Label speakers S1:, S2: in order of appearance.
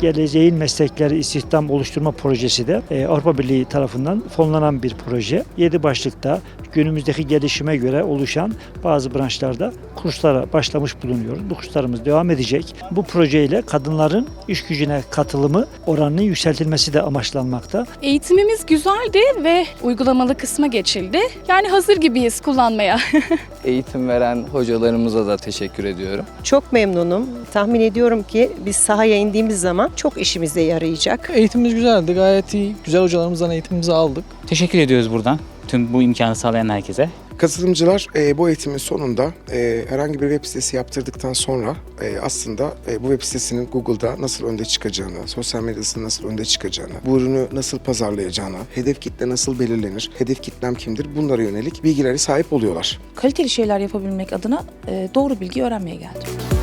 S1: geleceğin meslekleri istihdam oluşturma projesi de e, Avrupa Birliği tarafından fonlanan bir proje. 7 başlıkta günümüzdeki gelişime göre oluşan bazı branşlarda kurslara başlamış bulunuyoruz. Bu kurslarımız devam edecek. Bu projeyle kadınların iş gücüne katılımı oranının yükseltilmesi de amaçlanmakta.
S2: Eğitimimiz güzeldi ve uygulamalı kısma geçildi. Yani hazır gibiyiz kullanmaya.
S3: Eğitim veren hocalarımıza da teşekkür ediyorum.
S4: Çok memnunum. Tahmin ediyorum ki biz sahaya indiğimiz zaman çok işimize yarayacak.
S5: Eğitimimiz güzeldi. Gayet iyi. Güzel hocalarımızdan eğitimimizi aldık.
S6: Teşekkür ediyoruz buradan tüm bu imkanı sağlayan herkese.
S7: Katılımcılar e, bu eğitimin sonunda e, herhangi bir web sitesi yaptırdıktan sonra e, aslında e, bu web sitesinin Google'da nasıl önde çıkacağını, sosyal medyasında nasıl önde çıkacağını, bu ürünü nasıl pazarlayacağını, hedef kitle nasıl belirlenir, hedef kitlem kimdir bunlara yönelik bilgilere sahip oluyorlar.
S8: kaliteli şeyler yapabilmek adına e, doğru bilgi öğrenmeye geldim.